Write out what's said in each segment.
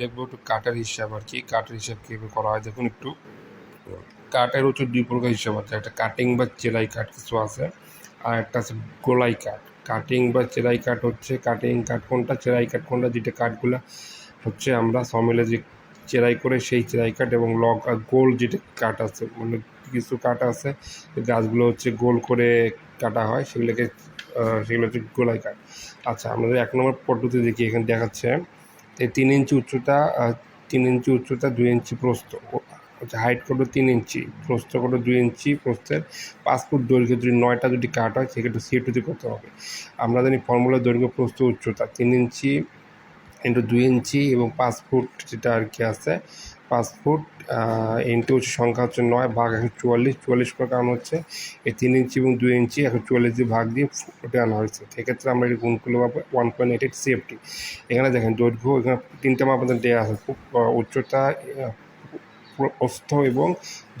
দেখব একটু কাঠের হিসাব আর কি, কাঠের হিসাব কীভাবে করা হয়, দেখুন একটু। কাঠের হচ্ছে দুই প্রকার হিসাব আছে, একটা কাটিং বা চেলাই কাঠ কিছু আছে, আর একটা আছে গোলাই কাঠ। কাটিং বা চেলাই কাঠ হচ্ছে কাটিং কাঠ কোনটা চেরাই কাঠ কোনটা যেটা কাঠগুলো হচ্ছে আমরা সমিলে যে চেরাই করে সেই চেরাই কাঠ এবং লক গোল যেটা কাঠ আছে মানে কিছু কাঠ আছে গাছগুলো হচ্ছে গোল করে কাটা হয়, সেগুলোকে সেগুলো হচ্ছে গোলাই কাঠ। আচ্ছা আমাদের এক নম্বর পদ্ধতি দেখি, এখানে দেখাচ্ছে। এই তিন ইঞ্চি উচ্চতা তিন ইঞ্চি উচ্চতা দুই ইঞ্চি প্রস্ত হাইট করল তিন ইঞ্চি। প্রস্ত করল দুই ইঞ্চি প্রস্তের পাঁচ ফুট দৈর্ঘ্য যদি নয়টা যদি কাট হয়, সেক্ষেত্রে সিএটুতে করতে হবে? আমরা জানি ফর্মুলার দৈর্ঘ্য, প্রস্থ, উচ্চতা। তিন ইঞ্চি ইন্টু দুই ইঞ্চি এবং পাঁচ ফুট যেটা আর কি আছে পাঁচ ফুট ইন্টু হচ্ছে সংখ্যা হচ্ছে নয় ভাগ একশো চুয়াল্লিশ। চুয়াল্লিশ করার কারণ হচ্ছে এই তিন ইঞ্চি এবং দুই ইঞ্চি একশো চুয়াল্লিশ দিয়ে ভাগ দিয়ে ফুটে আনা হয়েছে। সেক্ষেত্রে আমরা এই গুণ করলে পাবো one point eight eight CFT এখানে দেখেন দৈর্ঘ্য, এখানে তিনটা মাপ আমাদের দেওয়া আছে। খুব উচ্চতা প্রস্থ এবং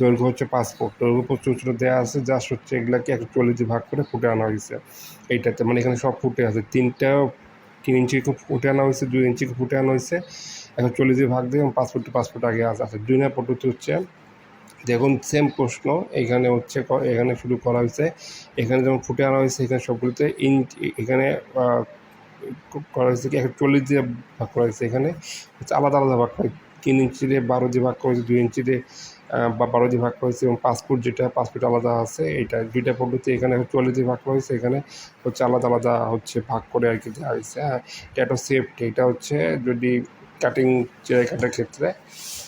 দৈর্ঘ্য হচ্ছে পাঁচ ফুট। দৈর্ঘ্য, প্রস্থ, উচ্চতা দেওয়া আছে জাস্ট হচ্ছে এগুলাকে একশো চল্লিশ ভাগ করে ফুটে আনা হয়েছে। এইটাতে মানে এখানে সব ফুটে আছে। তিনটা তিন ইঞ্চিকে ফুটে আনা হয়েছে, দুই ইঞ্চিকে ফুটে আনা হয়েছে। এখন চল্লিশ দিয়ে ভাগ পাঁচ ফুট পাঁচ ফুট আগে আছে। দুই নম্বর পদ্ধতি হচ্ছে, দেখুন সেম প্রশ্ন, এখানে হচ্ছে এখানে শুরু করা হয়েছে, এখানে যেমন ফুটে আনা হয়েছে, এখানে সবগুলোতে ইঞ্চ এখানে করা হয়েছে কি চল্লিশ দিয়ে ভাগ করা হয়েছে এখানে, হচ্ছে আলাদা আলাদা ভাগ করা তিন ইঞ্চি দিয়ে বারো দিয়ে ভাগ করা হয়েছে, দুই ইঞ্চি দিয়ে বা বারো দিয়ে ভাগ করা হয়েছে, এবং ফুট যেটা ফুট আলাদা আছে, এটা দুইটা পদ্ধতি এখানে চল্লিশ দিয়ে ভাগ করা হয়েছে, এখানে হচ্ছে আলাদা আলাদা হচ্ছে ভাগ করে আর কি দেওয়া হয়েছে। হ্যাঁ এটা সেফটি এটা হচ্ছে যদি কাটিং চেরাই কাটার ক্ষেত্রে।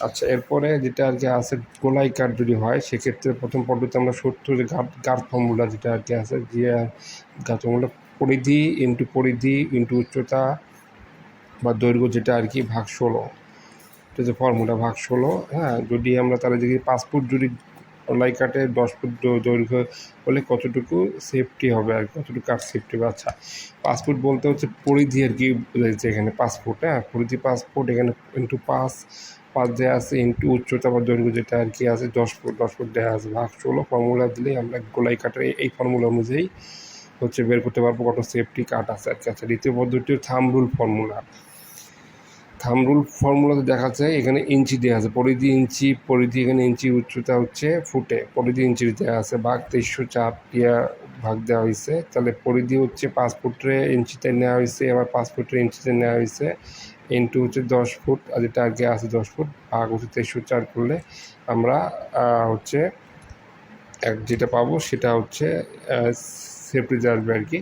আচ্ছা এরপরে যেটা আর কি আছে, গোলাই কাঠ যদি হয়, সেক্ষেত্রে প্রথম পদ্ধতি আমরা সত্তর যে গাঁট গাঢ় ফর্মুলা যেটা আর কি আছে, যে গাছ ফর্মুলা পরিধি ইন্টু পরিধি ইন্টু উচ্চতা বা দৈর্ঘ্য যেটা আর কি ভাগ ষোলো। যে ফর্মুলা ভাগ ষোলো হ্যাঁ যদি আমরা তাহলে যদি পাসপোর্ট যদি গোলাই কাটে, দশ ফুট দৈর্ঘ্য হলে কতটুকু সেফটি হবে আর কতটুকু কাঠ সেফটি হবে? আচ্ছা ফুট বলতে হচ্ছে পরিধি আর কি রয়েছে এখানে ফুট হ্যাঁ? পরিধি ফুট, এখানে ইন্টু পাঁচ পাঁচ দেওয়া আছে ইন্টু উচ্চতা বা দৈর্ঘ্য যেটা আর কি আছে, দশ ফুট দশ ফুট দেওয়া আছে। ভাগ ষোলো ফর্মুলা দিলেই আমরা গোলাই কাঠের এই- ফর্মুলা অনুযায়ী হচ্ছে বের করতে পারব কত সেফটি কাট আছে। আর কি আচ্ছা দ্বিতীয় পদ্ধতি thumb rule formula thumb rule ফর্মুলাতে দেখা যায় এখানে ইঞ্চি দেওয়া আছে। পরিধি ইঞ্চি, পরিধি এখানে ইঞ্চি উচ্চতা হচ্ছে ফুটে। পরিধি ইঞ্চি দেওয়া আছে ভাগ তেইশশো চার দিয়া ভাগ দেওয়া হয়েছে। তাহলে পরিধি হচ্ছে পাঁচ ফুটে ইঞ্চিতে নেওয়া হয়েছে আবার পাঁচ ফুটের ইঞ্চিতে নেওয়া হয়েছে। ইন্টু হচ্ছে দশ ফুট, আর যেটা আগে আছে দশ ফুট ভাগ হচ্ছে তেইশশো চার করলে আমরা হচ্ছে, এক যেটা পাবো সেটা হচ্ছে সেফটি আসবে আর কি।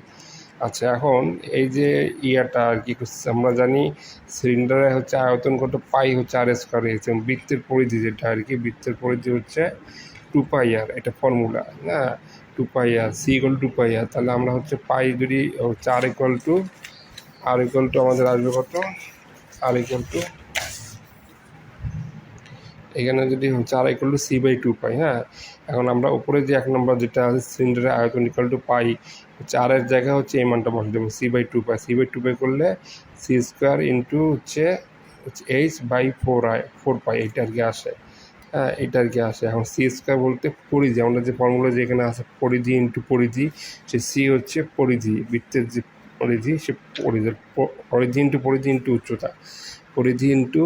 আচ্ছা এখন এই যে ইয়াটা আর কি আমরা জানি সিলিন্ডারে হচ্ছে আয়তন কত? পাই হচ্ছে আর স্কোয়ার হয়েছে বৃত্তের পরিধি যেটা আর কি, বৃত্তের পরিধি হচ্ছে টু পাই আর এটা ফর্মুলা না? Two pi r C equal to pi r তাহলে আমরা হচ্ছে পাই যদি, হচ্ছে r equal to r equal to আমাদের আসবে কত? আর ইকুয়াল টু এখানে যদি হচ্ছে r equal to C by two pi হ্যাঁ? এখন আমরা উপরে যে এক নম্বর যেটা আছে সিলিন্ডারের আয়তন ইকুয়াল টু পাই চারের জায়গায় হচ্ছে এই মানটা বসে দেবো C by two pi. C by two pi করলে সি স্কোয়ার ইন্টু হচ্ছে H by four I four pi, এইটা আর কি আসে। হ্যাঁ এটা আর কি আসে। এখন সি স্কোয়ার বলতে পরিধি আমরা যে ফর্মুলা যেখানে আছে পরিধি ইন্টু পরিধি, সে সি হচ্ছে পরিধি, বৃত্তের যে পরিধি, সে পরিধি পরিধি ইন্টু পরিধি ইন্টু উচ্চতা। পরিধি ইন্টু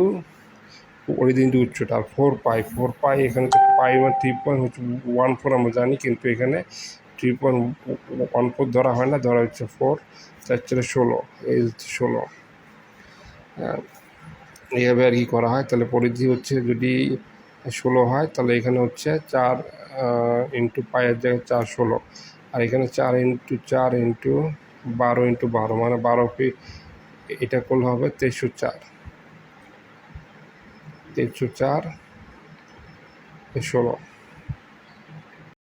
ইন্টু উচ্চতা ফোর পাই ফোর পাই এখানে হচ্ছে পাই বা থ্রি পয়েন্ট হচ্ছে ওয়ান ফোর আমরা জানি, কিন্তু এখানে থ্রি পয়েন্ট ওয়ান ফোর ধরা হয় না, ধরা হচ্ছে ফোর চার চারে ষোলো, এই হচ্ছে ষোলো। হ্যাঁ এইভাবে আর কি করা হয়, তাহলে পরিধি হচ্ছে যদি ষোলো হয়, তাহলে এখানে হচ্ছে চার ইন্টু পায়ের জায়গায় চার ষোলো, আর এখানে চার ইন্টু চার ইন্টু বারো ইন্টু বারো মানে বারো ফিট এটা করলে হবে তেইশশো চার। তেইশশো চার ষোলো।